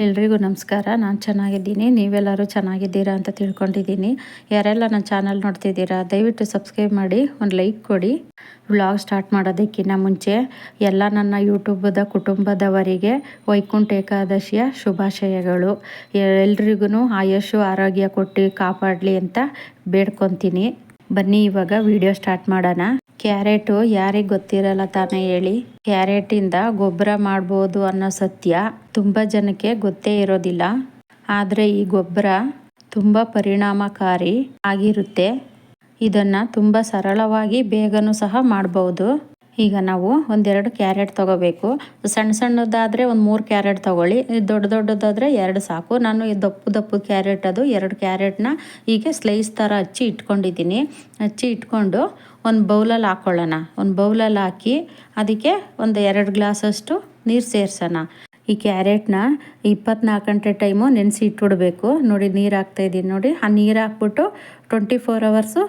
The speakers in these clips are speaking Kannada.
ಎಲ್ರಿಗೂ ನಮಸ್ಕಾರ. ನಾನು ಚೆನ್ನಾಗಿದ್ದೀನಿ. ನೀವೆಲ್ಲರೂ ಚೆನ್ನಾಗಿದ್ದೀರಾ ಅಂತ ತಿಳ್ಕೊಂಡಿದ್ದೀನಿ. ಯಾರೆಲ್ಲ ನನ್ನ ಚಾನಲ್ ನೋಡ್ತಿದ್ದೀರಾ, ದಯವಿಟ್ಟು ಸಬ್ಸ್ಕ್ರೈಬ್ ಮಾಡಿ, ಒಂದು ಲೈಕ್ ಕೊಡಿ. ವ್ಲಾಗ್ ಸ್ಟಾರ್ಟ್ ಮಾಡೋದಕ್ಕಿಂತ ಮುಂಚೆ ಎಲ್ಲ ನನ್ನ ಯೂಟ್ಯೂಬದ ಕುಟುಂಬದವರಿಗೆ ವೈಕುಂಠ ಏಕಾದಶಿಯ ಶುಭಾಶಯಗಳು. ಎಲ್ರಿಗೂ ಆಯುಷು ಆರೋಗ್ಯ ಕೊಟ್ಟು ಕಾಪಾಡಲಿ ಅಂತ ಬೇಡ್ಕೊತೀನಿ. ಬನ್ನಿ ಇವಾಗ ವಿಡಿಯೋ ಸ್ಟಾರ್ಟ್ ಮಾಡೋಣ. ಕ್ಯಾರೆಟು ಯಾರಿಗೆ ಗೊತ್ತಿರಲ್ಲ ತಾನೇ ಹೇಳಿ. ಕ್ಯಾರೆಟಿಂದ ಗೊಬ್ಬರ ಮಾಡ್ಬೋದು ಅನ್ನೋ ಸತ್ಯ ತುಂಬ ಜನಕ್ಕೆ ಗೊತ್ತೇ ಇರೋದಿಲ್ಲ. ಆದರೆ ಈ ಗೊಬ್ಬರ ತುಂಬ ಪರಿಣಾಮಕಾರಿ ಆಗಿರುತ್ತೆ. ಇದನ್ನು ತುಂಬ ಸರಳವಾಗಿ ಬೇಗನೂ ಸಹ ಮಾಡ್ಬೋದು. ಈಗ ನಾವು ಒಂದೆರಡು ಕ್ಯಾರೆಟ್ ತೊಗೋಬೇಕು. ಸಣ್ಣ ಸಣ್ಣದಾದರೆ ಒಂದು ಮೂರು ಕ್ಯಾರೆಟ್ ತೊಗೊಳ್ಳಿ. ದೊಡ್ಡ ದೊಡ್ಡದಾದರೆ ಎರಡು ಸಾಕು. ನಾನು ಈ ದಪ್ಪು ದಪ್ಪು ಕ್ಯಾರೆಟ್ ಅದು ಎರಡು ಕ್ಯಾರೆಟ್ನ ಹೀಗೆ ಸ್ಲೈಸ್ ಥರ ಹಚ್ಚಿ ಇಟ್ಕೊಂಡಿದ್ದೀನಿ. ಹಚ್ಚಿ ಇಟ್ಕೊಂಡು ಒಂದು ಬೌಲಲ್ಲಿ ಹಾಕ್ಕೊಳ್ಳೋಣ ಒಂದು ಬೌಲಲ್ಲಿ ಹಾಕಿ ಅದಕ್ಕೆ ಒಂದು ಎರಡು ಗ್ಲಾಸಷ್ಟು ನೀರು ಸೇರಿಸೋಣ. ಈ ಕ್ಯಾರೆಟ್ನ ಇಪ್ಪತ್ನಾಲ್ಕು ಗಂಟೆ ಟೈಮು ನೆನೆಸಿ ಇಟ್ಬಿಡ್ಬೇಕು. ನೋಡಿ ನೀರು ಹಾಕ್ತಾಯಿದ್ದೀನಿ ನೋಡಿ ಆ ನೀರು ಹಾಕ್ಬಿಟ್ಟು ಟ್ವೆಂಟಿ ಫೋರ್ ಅವರ್ಸು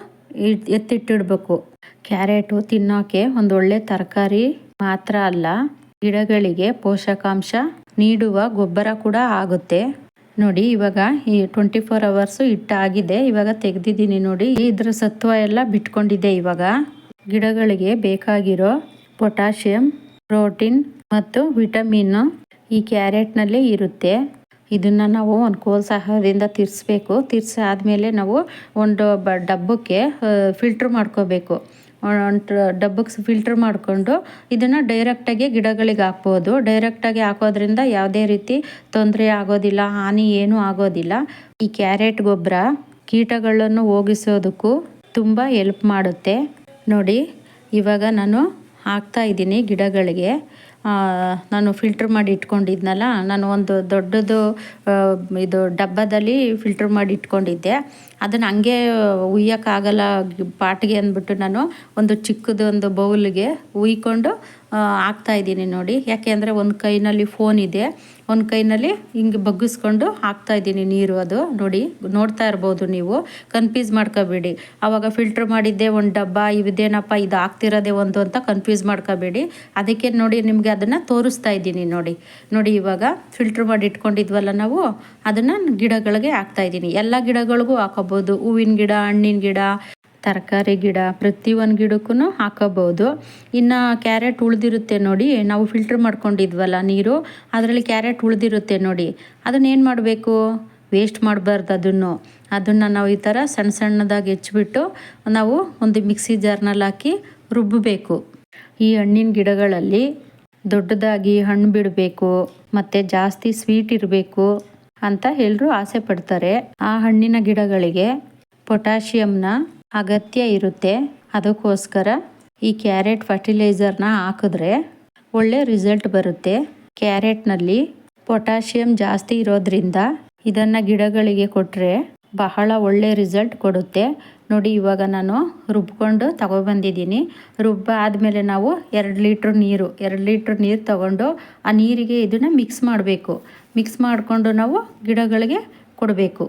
ಎತ್ತಿಟ್ಟಿಡ್ಬೇಕು. ಕ್ಯಾರೆಟು ತಿನ್ನೋಕೆ ಒಂದು ಒಳ್ಳೆ ತರಕಾರಿ ಮಾತ್ರ ಅಲ್ಲ, ಗಿಡಗಳಿಗೆ ಪೋಷಕಾಂಶ ನೀಡುವ ಗೊಬ್ಬರ ಕೂಡ ಆಗುತ್ತೆ. ನೋಡಿ, ಇವಾಗ ಈ ಟ್ವೆಂಟಿ ಫೋರ್ ಅವರ್ಸು ಹಿಟ್ಟಾಗಿದೆ. ಇವಾಗ ತೆಗೆದಿದ್ದೀನಿ ನೋಡಿ, ಇದ್ರ ಸತ್ವ ಎಲ್ಲ ಬಿಟ್ಕೊಂಡಿದೆ ಇವಾಗ. ಗಿಡಗಳಿಗೆ ಬೇಕಾಗಿರೋ ಪೊಟ್ಯಾಷಿಯಂ, ಪ್ರೋಟೀನ್ ಮತ್ತು ವಿಟಮಿನ್ ಈ ಕ್ಯಾರೆಟ್ನಲ್ಲಿ ಇರುತ್ತೆ. ಇದನ್ನ ನಾವು ಒಂದು ಕೋಲ್ ಸಹಾಯದಿಂದ ತಿರ್ಸ್ಬೇಕು. ಆದಮೇಲೆ ನಾವು ಒಂದು ಬ ಡಬ್ಬಕ್ಕೆ ಫಿಲ್ಟ್ರ್ ಮಾಡ್ಕೋಬೇಕು. ಡಬ್ಬಕ್ಕೆ ಫಿಲ್ಟ್ರ್ ಮಾಡಿಕೊಂಡು ಇದನ್ನು ಡೈರೆಕ್ಟಾಗಿ ಗಿಡಗಳಿಗೆ ಹಾಕ್ಬೋದು. ಡೈರೆಕ್ಟಾಗಿ ಹಾಕೋದ್ರಿಂದ ಯಾವುದೇ ರೀತಿ ತೊಂದರೆ ಆಗೋದಿಲ್ಲ, ಹಾನಿ ಏನೂ ಆಗೋದಿಲ್ಲ. ಈ ಕ್ಯಾರೆಟ್ ಗೊಬ್ಬರ ಕೀಟಗಳನ್ನು ಹೋಗಿಸೋದಕ್ಕೂ ತುಂಬ ಎಲ್ಪ್ ಮಾಡುತ್ತೆ. ನೋಡಿ, ಇವಾಗ ನಾನು ಹಾಕ್ತಾ ಇದ್ದೀನಿ ಗಿಡಗಳಿಗೆ. ನಾನು ಫಿಲ್ಟ್ರ್ ಮಾಡಿ ಇಟ್ಕೊಂಡಿದ್ನಲ್ಲ, ನಾನು ಒಂದು ದೊಡ್ಡದು ಇದು ಡಬ್ಬದಲ್ಲಿ ಫಿಲ್ಟ್ರ್ ಮಾಡಿ ಇಟ್ಕೊಂಡಿದ್ದೆ. ಅದನ್ನು ಹಂಗೆ ಉಯ್ಯೋಕ್ಕಾಗಲ್ಲ ಪಾಟ್ಗೆ ಅಂದ್ಬಿಟ್ಟು ನಾನು ಒಂದು ಚಿಕ್ಕದೊಂದು ಬೌಲ್ಗೆ ಉಯ್ಕೊಂಡು ಇದ್ದೀನಿ ನೋಡಿ. ಯಾಕೆ ಅಂದರೆ ಒಂದು ಕೈನಲ್ಲಿ ಫೋನ್ ಇದೆ. ಒಂದು ಕೈನಲ್ಲಿ ಹಿಂಗೆ ಬಗ್ಗಿಸ್ಕೊಂಡು ಹಾಕ್ತಾ ಇದ್ದೀನಿ ನೀರು ಅದು. ನೋಡಿ, ನೋಡ್ತಾ ಇರ್ಬೋದು ನೀವು. ಕನ್ಫ್ಯೂಸ್ ಮಾಡ್ಕೋಬೇಡಿ. ಆವಾಗ ಫಿಲ್ಟ್ರ್ ಮಾಡಿದ್ದೆ ಒಂದು ಡಬ್ಬ, ಇದೇನಪ್ಪ, ಇದು ಹಾಕ್ತಿರೋದೆ ಒಂದು ಅಂತ ಕನ್ಫ್ಯೂಸ್ ಮಾಡ್ಕೋಬೇಡಿ. ಅದಕ್ಕೆ ನೋಡಿ ನಿಮಗೆ ಅದನ್ನು ತೋರಿಸ್ತಾ ಇದ್ದೀನಿ ನೋಡಿ. ನೋಡಿ ಇವಾಗ ಫಿಲ್ಟ್ರ್ ಮಾಡಿ ಇಟ್ಕೊಂಡಿದ್ವಲ್ಲ ನಾವು, ಅದನ್ನು ಗಿಡಗಳಿಗೆ ಹಾಕ್ತಾ ಇದ್ದೀನಿ. ಎಲ್ಲ ಗಿಡಗಳಿಗೂ ಹಾಕೋಬೋದು ಹೂವಿನ ಗಿಡ, ಹಣ್ಣಿನ ಗಿಡ ತರಕಾರಿ ಗಿಡ ಪ್ರತಿಯೊಂದು ಗಿಡಕ್ಕೂ ಹಾಕೋಬೋದು ಇನ್ನು ಕ್ಯಾರೆಟ್ ಉಳಿದಿರುತ್ತೆ ನೋಡಿ, ನಾವು ಫಿಲ್ಟ್ರ್ ಮಾಡ್ಕೊಂಡಿದ್ವಲ್ಲ ನೀರು, ಅದರಲ್ಲಿ ಕ್ಯಾರೆಟ್ ಉಳಿದಿರುತ್ತೆ ನೋಡಿ. ಅದನ್ನ ಏನು ಮಾಡಬೇಕು? ವೇಸ್ಟ್ ಮಾಡಬಾರ್ದು ಅದನ್ನು. ಅದನ್ನು ನಾವು ಈ ಥರ ಸಣ್ಣ ಸಣ್ಣದಾಗಿ ಹೆಚ್ಚಿಬಿಟ್ಟು ನಾವು ಒಂದು ಮಿಕ್ಸಿ ಜಾರ್ನಲ್ಲಿ ಹಾಕಿ ರುಬ್ಬಬೇಕು ಈ ಹಣ್ಣಿನ ಗಿಡಗಳಲ್ಲಿ ದೊಡ್ಡದಾಗಿ ಹಣ್ಣು ಬಿಡಬೇಕು, ಮತ್ತು ಜಾಸ್ತಿ ಸ್ವೀಟ್ ಇರಬೇಕು ಅಂತ ಎಲ್ಲರೂ ಆಸೆ ಪಡ್ತಾರೆ. ಆ ಹಣ್ಣಿನ ಗಿಡಗಳಿಗೆ ಪೊಟ್ಯಾಷಿಯಂನ ಅಗತ್ಯ ಇರುತ್ತೆ. ಅದಕ್ಕೋಸ್ಕರ ಈ ಕ್ಯಾರೆಟ್ ಫರ್ಟಿಲೈಸರ್ನ ಹಾಕಿದ್ರೆ ಒಳ್ಳೆ ರಿಸಲ್ಟ್ ಬರುತ್ತೆ. ಕ್ಯಾರೆಟ್ನಲ್ಲಿ ಪೊಟ್ಯಾಷಿಯಂ ಜಾಸ್ತಿ ಇರೋದ್ರಿಂದ ಇದನ್ನು ಗಿಡಗಳಿಗೆ ಕೊಟ್ಟರೆ ಬಹಳ ಒಳ್ಳೆ ರಿಸಲ್ಟ್ ಕೊಡುತ್ತೆ. ನೋಡಿ, ಇವಾಗ ನಾನು ರುಬ್ಕೊಂಡು ತಗೊಬಂದಿದ್ದೀನಿ. ರುಬ್ಬ ಆದಮೇಲೆ ನಾವು ಎರಡು ಲೀಟ್ರ್ ನೀರು, ಎರಡು ಲೀಟ್ರ್ ನೀರು ತಗೊಂಡು ಆ ನೀರಿಗೆ ಇದನ್ನು ಮಿಕ್ಸ್ ಮಾಡಬೇಕು. ಮಿಕ್ಸ್ ಮಾಡಿಕೊಂಡು ನಾವು ಗಿಡಗಳಿಗೆ ಕೊಡಬೇಕು.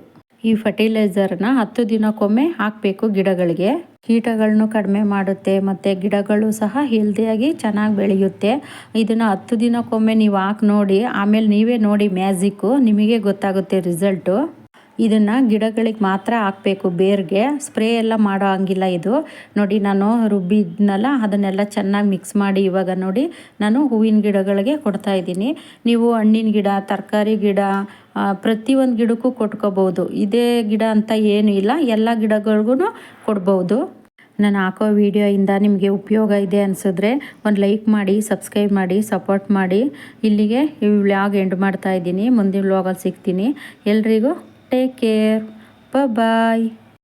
ಈ ಫರ್ಟಿಲೈಸರ್ನ ಹತ್ತು ದಿನಕ್ಕೊಮ್ಮೆ ಹಾಕಬೇಕು ಗಿಡಗಳಿಗೆ. ಕೀಟಗಳನ್ನು ಕಡಿಮೆ ಮಾಡುತ್ತೆ, ಮತ್ತು ಗಿಡಗಳು ಸಹ ಹೆಲ್ದಿಯಾಗಿ ಚೆನ್ನಾಗಿ ಬೆಳೆಯುತ್ತೆ. ಇದನ್ನು ಹತ್ತು ದಿನಕ್ಕೊಮ್ಮೆ ನೀವು ಹಾಕಿ ನೋಡಿ, ಆಮೇಲೆ ನೀವೇ ನೋಡಿ ಮ್ಯಾಜಿಕ್ಕು ನಿಮಗೆ ಗೊತ್ತಾಗುತ್ತೆ ರಿಸಲ್ಟು ಇದನ್ನು ಗಿಡಗಳಿಗೆ ಮಾತ್ರ ಹಾಕಬೇಕು, ಬೇರ್ಗೆ. ಸ್ಪ್ರೇ ಎಲ್ಲ ಮಾಡೋ ಹಂಗಿಲ್ಲ ಇದು. ನೋಡಿ, ನಾನು ರುಬ್ಬಿದ್ನಲ್ಲ, ಅದನ್ನೆಲ್ಲ ಚೆನ್ನಾಗಿ ಮಿಕ್ಸ್ ಮಾಡಿ ಇವಾಗ ನೋಡಿ, ನಾನು ಹೂವಿನ ಗಿಡಗಳಿಗೆ ಕೊಡ್ತಾ ಇದ್ದೀನಿ. ನೀವು ಹಣ್ಣಿನ ಗಿಡ, ತರಕಾರಿ ಗಿಡ ಪ್ರತಿಯೊಂದು ಗಿಡಕ್ಕೂ ಕೊಟ್ಕೋಬೋದು. ಇದೇ ಗಿಡ ಅಂತ ಏನೂ ಇಲ್ಲ, ಎಲ್ಲ ಗಿಡಗಳಿಗೂ ಕೊಡ್ಬೋದು. ನಾನು ಹಾಕೋ ವಿಡಿಯೋಯಿಂದ ನಿಮಗೆ ಉಪಯೋಗ ಇದೆ ಅನಿಸಿದ್ರೆ ಒಂದು ಲೈಕ್ ಮಾಡಿ ಸಬ್ಸ್ಕ್ರೈಬ್ ಮಾಡಿ ಸಪೋರ್ಟ್ ಮಾಡಿ. ಇಲ್ಲಿಗೆ ಈ ವ್ಲಾಗ್ ಎಂಡ್ ಮಾಡ್ತಾಯಿದ್ದೀನಿ ಮುಂದಿನ ವ್ಲಾಗಲ್ಲಿ ಸಿಗ್ತೀನಿ. ಎಲ್ರಿಗೂ ടേക്ക് കെയർ ബൈ